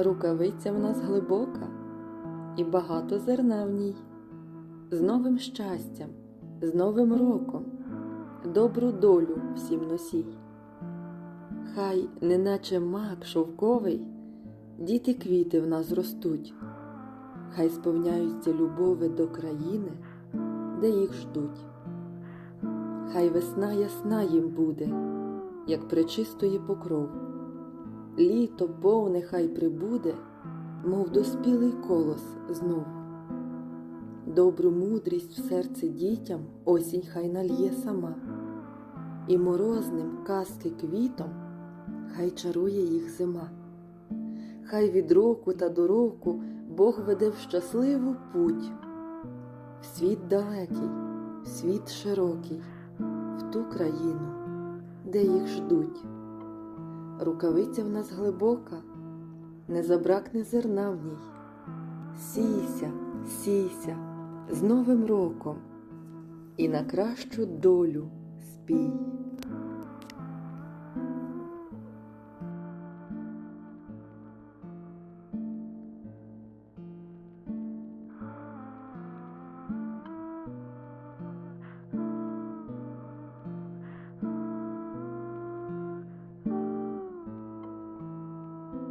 Рукавиця в нас глибока і багато зерна в ній. З новим щастям, з Новим роком, добру долю всім носій. Хай, неначе мак шовковий, діти квіти в нас ростуть, хай сповняються любови до країни, де їх ждуть. Хай весна ясна їм буде, як пречистої покров. Літо повне хай прибуде, мов доспілий колос знов. Добру мудрість в серце дітям осінь хай нальє сама, і морозним казки квітом хай чарує їх зима. Хай від року та до року Бог веде в щасливу путь, в світ далекий, в світ широкий, в ту країну, де їх ждуть. Рукавиця в нас глибока, не забракне зерна в ній. Сійся, сійся з Новим роком і на кращу долю спій.